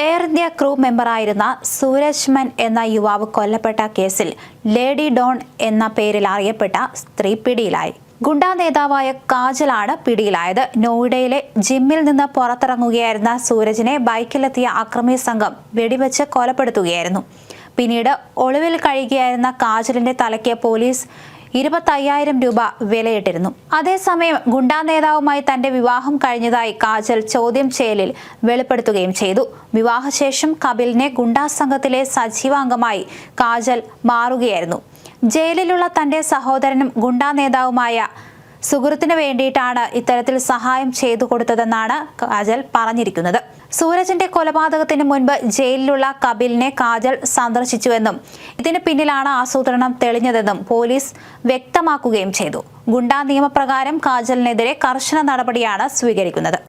Air India crew മെമ്പറായിരുന്ന സൂരജ് മൻ എന്ന യുവാവ് കൊല്ലപ്പെട്ട കേസിൽ ലേഡി ഡോൺ എന്ന പേരിൽ അറിയപ്പെട്ട സ്ത്രീ പിടിയിലായി. ഗുണ്ടാ നേതാവായ കാജലാണ് പിടിയിലായത്. നോയിഡയിലെ ജിമ്മിൽ നിന്ന് പുറത്തിറങ്ങുകയായിരുന്ന സൂരജിനെ ബൈക്കിലെത്തിയ അക്രമി സംഘം വെടിവെച്ച് കൊലപ്പെടുത്തുകയായിരുന്നു. പിന്നീട് ഒളിവിൽ കഴിയുകയായിരുന്ന കാജലിന്റെ തലയ്ക്ക് പോലീസ് ഇരുപത്തയ്യായിരം രൂപ വിലയിട്ടിരുന്നു. അതേസമയം ഗുണ്ടാ നേതാവുമായി തന്റെ വിവാഹം കഴിഞ്ഞതായി കാജൽ ചോദ്യം ചെയ്യലിൽ വെളിപ്പെടുത്തുകയും ചെയ്തു. വിവാഹശേഷം കപിലിനെ ഗുണ്ടാ സംഘത്തിലെ സജീവാംഗമായി കാജൽ മാറുകയായിരുന്നു. ജയിലിലുള്ള തന്റെ സഹോദരനും ഗുണ്ടാ നേതാവുമായ സുഹൃത്തിനു വേണ്ടിയിട്ടാണ് ഇത്തരത്തിൽ സഹായം ചെയ്തു കൊടുത്തതെന്നാണ് കാജൽ പറഞ്ഞിരിക്കുന്നത്. സൂരജിന്റെ കൊലപാതകത്തിന് മുൻപ് ജയിലിലുള്ള കപിലിനെ കാജൽ സന്ദർശിച്ചുവെന്നും ഇതിന് പിന്നിലാണ് ആസൂത്രണം തെളിഞ്ഞതെന്നും പോലീസ് വ്യക്തമാക്കുകയും ചെയ്തു. ഗുണ്ടാ നിയമപ്രകാരം കാജലിനെതിരെ കർശന നടപടിയാണ് സ്വീകരിക്കുന്നത്.